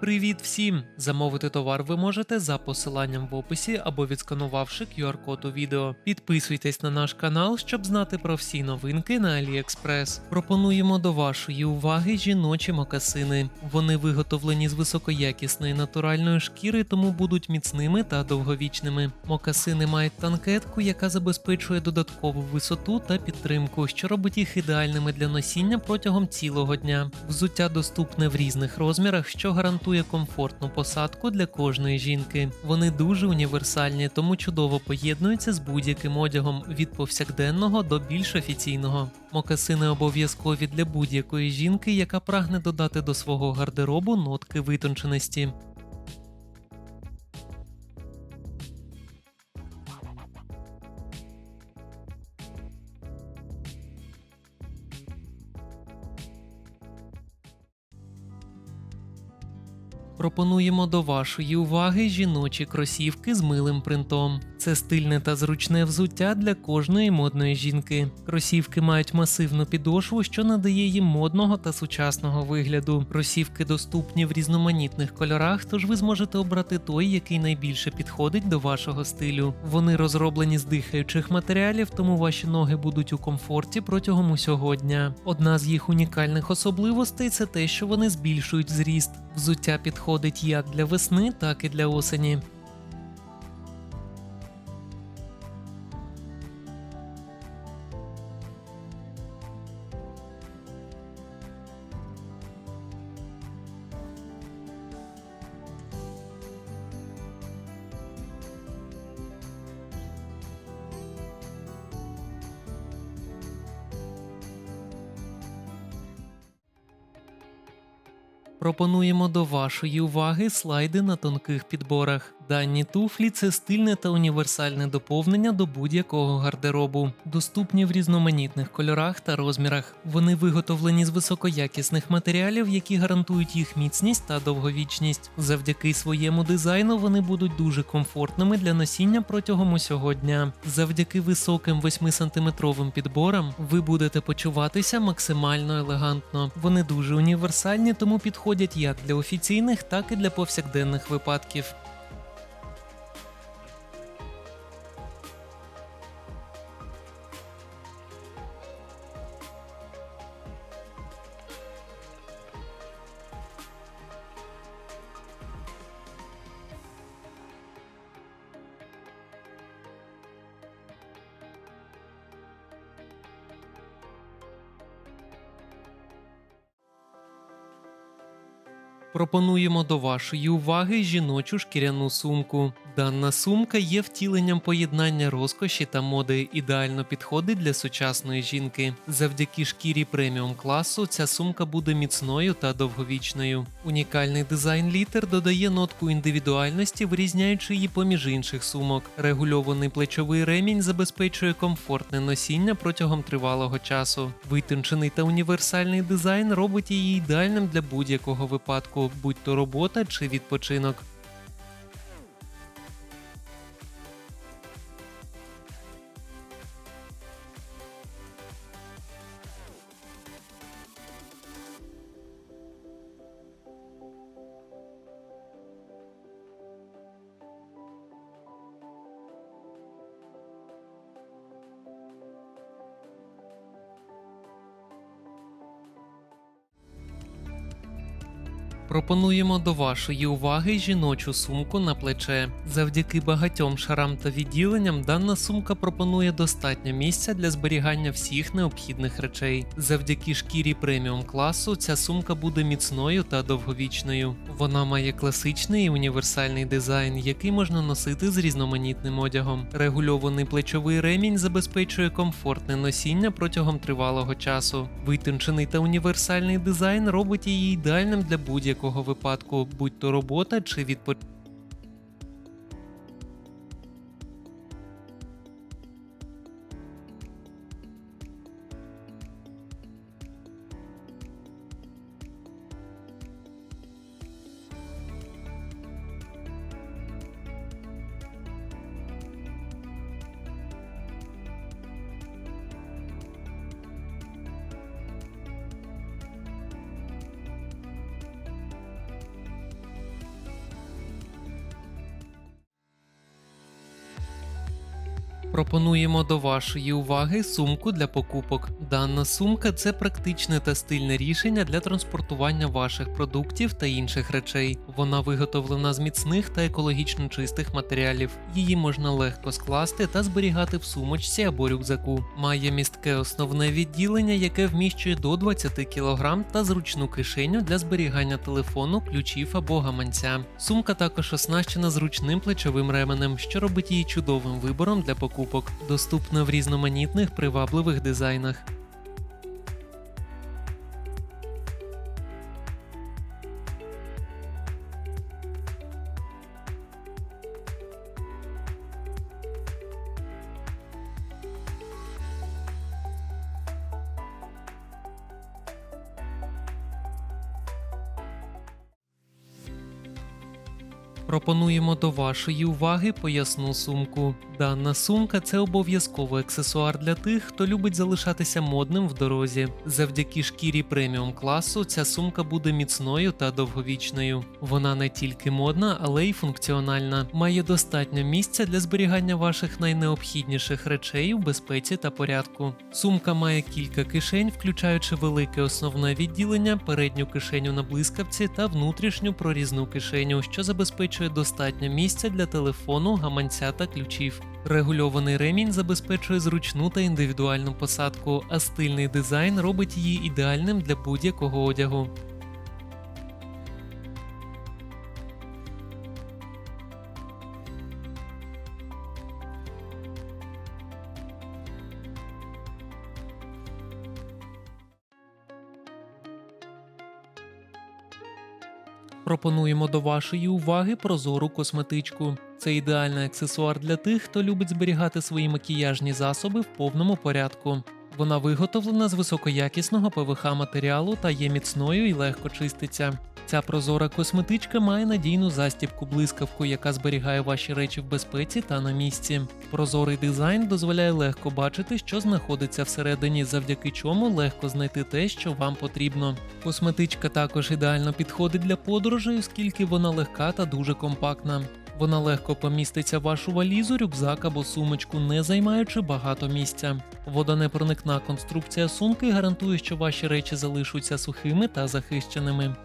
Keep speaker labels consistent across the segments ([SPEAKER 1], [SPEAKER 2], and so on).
[SPEAKER 1] Привіт всім! Замовити товар ви можете за посиланням в описі або відсканувавши QR-код у відео. Підписуйтесь на наш канал, щоб знати про всі новинки на AliExpress. Пропонуємо до вашої уваги жіночі мокасини. Вони виготовлені з високоякісної натуральної шкіри, тому будуть міцними та довговічними. Мокасини мають танкетку, яка забезпечує додаткову висоту та підтримку, що робить їх ідеальними для носіння протягом цілого дня. Взуття доступне в різних розмірах, що гарантує комфортну посадку для кожної жінки. Вони дуже універсальні, тому чудово поєднуються з будь-яким одягом від повсякденного до більш офіційного. Мокасини обов'язкові для будь-якої жінки, яка прагне додати до свого гардеробу нотки витонченості. Пропонуємо до вашої уваги жіночі кросівки з милим принтом. Це стильне та зручне взуття для кожної модної жінки. Кросівки мають масивну підошву, що надає їм модного та сучасного вигляду. Кросівки доступні в різноманітних кольорах, тож ви зможете обрати той, який найбільше підходить до вашого стилю. Вони розроблені з дихаючих матеріалів, тому ваші ноги будуть у комфорті протягом усього дня. Одна з їх унікальних особливостей це те, що вони збільшують зріст. Взуття підходить як для весни, так і для осені. Пропонуємо до вашої уваги слайди на тонких підборах. Дані туфлі це стильне та універсальне доповнення до будь-якого гардеробу, доступні в різноманітних кольорах та розмірах. Вони виготовлені з високоякісних матеріалів, які гарантують їх міцність та довговічність. Завдяки своєму дизайну вони будуть дуже комфортними для носіння протягом усього дня. Завдяки високим 8-сантиметровим підборам ви будете почуватися максимально елегантно. Вони дуже універсальні, тому підходять як для офіційних, так і для повсякденних випадків. Пропонуємо до вашої уваги жіночу шкіряну сумку. Дана сумка є втіленням поєднання розкоші та моди, ідеально підходить для сучасної жінки. Завдяки шкірі преміум класу ця сумка буде міцною та довговічною. Унікальний дизайн літер додає нотку індивідуальності, вирізняючи її поміж інших сумок. Регульований плечовий ремінь забезпечує комфортне носіння протягом тривалого часу. Витончений та універсальний дизайн робить її ідеальним для будь-якого випадку, будь то робота чи відпочинок. Пропонуємо до вашої уваги жіночу сумку на плече. Завдяки багатьом шарам та відділенням дана сумка пропонує достатньо місця для зберігання всіх необхідних речей. Завдяки шкірі преміум класу ця сумка буде міцною та довговічною. Вона має класичний і універсальний дизайн, який можна носити з різноманітним одягом. Регульований плечовий ремінь забезпечує комфортне носіння протягом тривалого часу. Витончений та універсальний дизайн робить її ідеальним для будь-якого випадку, будь то робота чи відпочинок. Пропонуємо до вашої уваги сумку для покупок. Дана сумка це практичне та стильне рішення для транспортування ваших продуктів та інших речей. Вона виготовлена з міцних та екологічно чистих матеріалів. Її можна легко скласти та зберігати в сумочці або рюкзаку. Має містке основне відділення, яке вміщує до 20 кг та зручну кишеню для зберігання телефону, ключів або гаманця. Сумка також оснащена зручним плечовим ременем, що робить її чудовим вибором для покупок. Доступна в різноманітних привабливих дизайнах. Пропонуємо до вашої уваги поясну сумку. Дана сумка це обов'язковий аксесуар для тих, хто любить залишатися модним в дорозі. Завдяки шкірі преміум класу ця сумка буде міцною та довговічною. Вона не тільки модна, але й функціональна. Має достатньо місця для зберігання ваших найнеобхідніших речей у безпеці та порядку. Сумка має кілька кишень, включаючи велике основне відділення, передню кишеню на блискавці та внутрішню прорізну кишеню, що забезпечує достатньо місця для телефону, гаманця та ключів. Регульований ремінь забезпечує зручну та індивідуальну посадку, а стильний дизайн робить її ідеальним для будь-якого одягу. Пропонуємо до вашої уваги прозору косметичку. Це ідеальний аксесуар для тих, хто любить зберігати свої макіяжні засоби в повному порядку. Вона виготовлена з високоякісного ПВХ матеріалу та є міцною і легко чиститься. Ця прозора косметичка має надійну застібку блискавку, яка зберігає ваші речі в безпеці та на місці. Прозорий дизайн дозволяє легко бачити, що знаходиться всередині, завдяки чому легко знайти те, що вам потрібно. Косметичка також ідеально підходить для подорожей, оскільки вона легка та дуже компактна. Вона легко поміститься в вашу валізу, рюкзак або сумочку, не займаючи багато місця. Водонепроникна конструкція сумки гарантує, що ваші речі залишаться сухими та захищеними.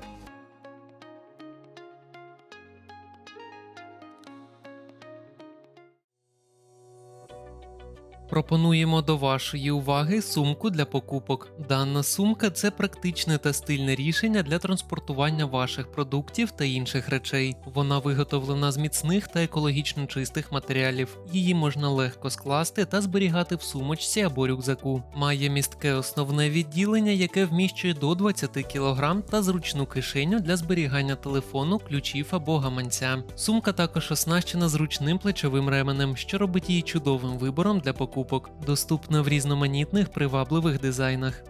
[SPEAKER 1] Пропонуємо до вашої уваги сумку для покупок. Дана сумка це практичне та стильне рішення для транспортування ваших продуктів та інших речей. Вона виготовлена з міцних та екологічно чистих матеріалів. Її можна легко скласти та зберігати в сумочці або рюкзаку. Має містке основне відділення, яке вміщує до 20 кг та зручну кишеню для зберігання телефону, ключів або гаманця. Сумка також оснащена зручним плечовим ременем, що робить її чудовим вибором для покупок. Доступна в різноманітних привабливих дизайнах.